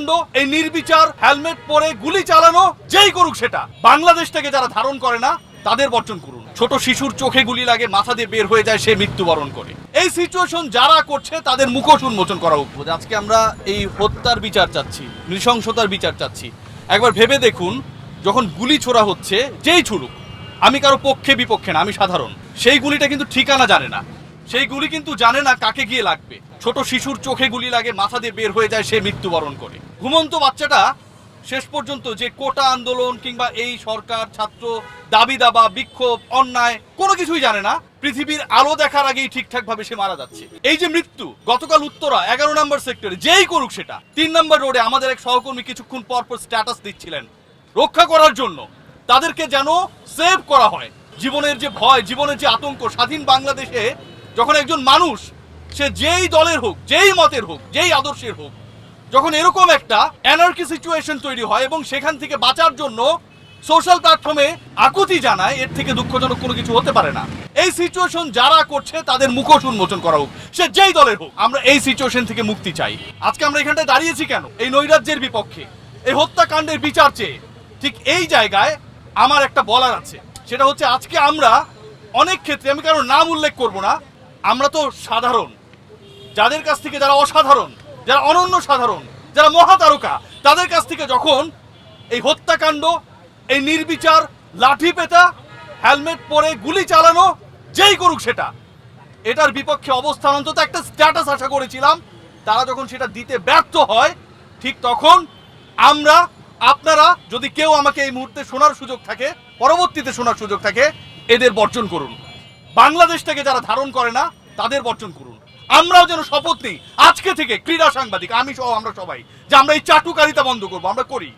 হত্যাকাণ্ড এই নির্বিচার, হেলমেট পরে গুলি চালানো, যেই করুক সেটা। বাংলাদেশটাকে যারা ধারণ করে না, তাদের বর্জন করুন। ছোট শিশুর চোখে গুলি লাগে, মাথা দিয়ে বের হয়ে যায় সে মৃত্যুবরণ করে। এই সিচুয়েশন যারা করছে, তাদের মুখোশ উন্মোচন করা উচিত। আজকে আমরা এই হত্যার বিচার চাচ্ছি, নৃশংসতার বিচার চাচ্ছি। একবার ভেবে দেখুন, যখন গুলি ছোড়া হচ্ছে, যেই ছুড়ুক, আমি কারও পক্ষে বিপক্ষে না, আমি সাধারণ। সেই গুলিটা কিন্তু ঠিকানা জানে না। সেই গুলি কিন্তু জানে না কাকে গিয়ে লাগবে। ছোট শিশুর চোখে গুলি লাগে, মাথা দিয়ে বের হয়ে যায় সে মৃত্যুবরণ করে। ঘুমন্ত বাচ্চাটা শেষ পর্যন্ত যে কোটা আন্দোলন কিংবা এই সরকার, ছাত্র, দাবি দাবা, বিক্ষোভ, অন্যায়, কোনো কিছুই জানে না, পৃথিবীর আলো দেখার আগেই ঠিকঠাক ভাবে সে মারা যাচ্ছে। এই যে মৃত্যু, গতকাল উত্তরা, এগারো নম্বর সেক্টরে, যেই করুক সেটা, তিন নম্বর রোডে আমাদের এক সহকর্মী কিছুক্ষণ পর পর স্ট্যাটাস দিচ্ছিলেন। রক্ষা করার জন্য তাদেরকে যেন সেভ করা হয়। জীবনের যে ভয়, জীবনের যে আতঙ্ক, স্বাধীন বাংলাদেশে যখন একজন মানুষ, সে যেই দলের হোক, যেই মতের হোক, যেই আদর্শের হোক যখন এরকম একটা অ্যানার্কি সিচুয়েশন তৈরি হয় এবং সেখান থেকে বাঁচার জন্য সোশ্যাল প্ল্যাটফর্মে আকুতি জানায়, এর থেকে দুঃখজনক কোনো কিছু হতে পারে না। এই সিচুয়েশন যারা করছে, তাদের মুখোশ উন্মোচন করা হোক। সে যেই দলের হোক, আমরা এই সিচুয়েশন থেকে মুক্তি চাই। আজকে আমরা এখানটায় দাঁড়িয়েছি কেন? এই নৈরাজ্যের বিপক্ষে। এই হত্যাকাণ্ডের বিচার চেয়ে। ঠিক এই জায়গায় আমার একটা বলার আছে। সেটা হচ্ছে আজকে আমরা অনেক ক্ষেত্রে, আমি কারও নাম উল্লেখ করব না, আমরা তো সাধারণ। যাদের কাছ থেকে যারা অসাধারণ যারা অনন্য সাধারণ, যারা মহাতারকা, তাদের কাছ থেকে যখন এই হত্যাকাণ্ড, এই নির্বিচার লাঠি পেটা হেলমেট পরে গুলি চালানো, যেই করুক সেটা, এটার বিপক্ষে অবস্থান অন্তত একটা স্ট্যাটাস আশা করেছিলাম। তারা যখন সেটা দিতে ব্যর্থ হয়, ঠিক তখন আমরা, আপনারা যদি কেউ আমাকে এই মুহূর্তে শোনার সুযোগ থাকে, পরবর্তীতে শোনার সুযোগ থাকে, এদের বর্জন করুন। বাংলাদেশটাকে যারা ধারণ করে না, তাদের বর্জন করুন। আমরাও যেন শপথ নিই। আজকে থেকে ক্রীড়া সাংবাদিক, আমি সহ আমরা সবাই, যে আমরা এই চাটুকারিতা বন্ধ করব, আমরা করি।